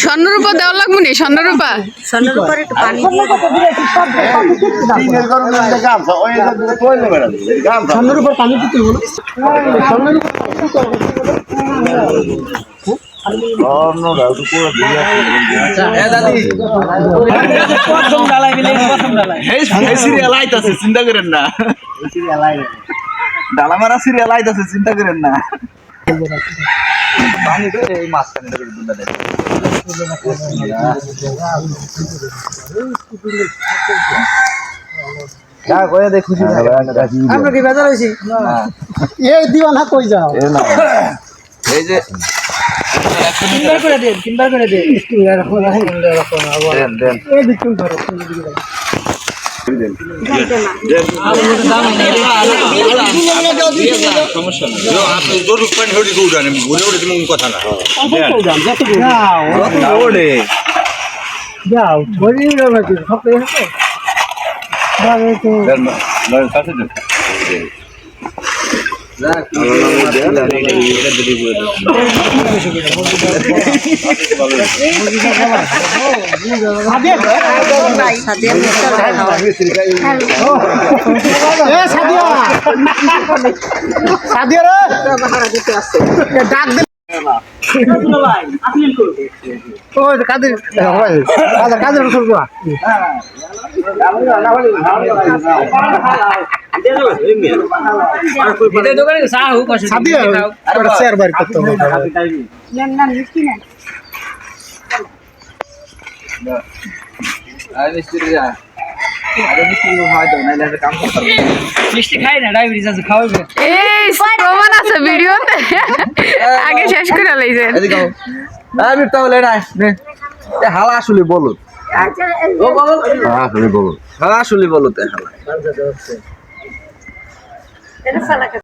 স্বর্ণরূপা দেওয়া লাগবো নি? স্বর্ণরূপা? স্বর্ণের উপর একটু পানি দিয়ে টিনের গরম জলটা গামছা ওই যে তোলে বেড়া গামছা। সামনের উপর পানি দিতে চিন্তা করেন না ডালা মারা সিরিয়াল আইতাছে চিন্তা করেন না। পানি তো এই মাঝখানে করে দুধটা দেয় আমরা কি বেজার হয়েছি? এ দিওয়ানা কই যাও? এই যে তিনবার করে দেন তিনবার করে দেন দেন দেন এই বিক্রম ধরো যাও ধরি সব পেয়ে হাতে ভালো কাদের কাদের কাদের করব খাওয়াবে আগে শেষ করে লাইছেন আও আমি তাহলে না হালা আসলে বলো আসলে বলো হালা আসলে বলো হালা।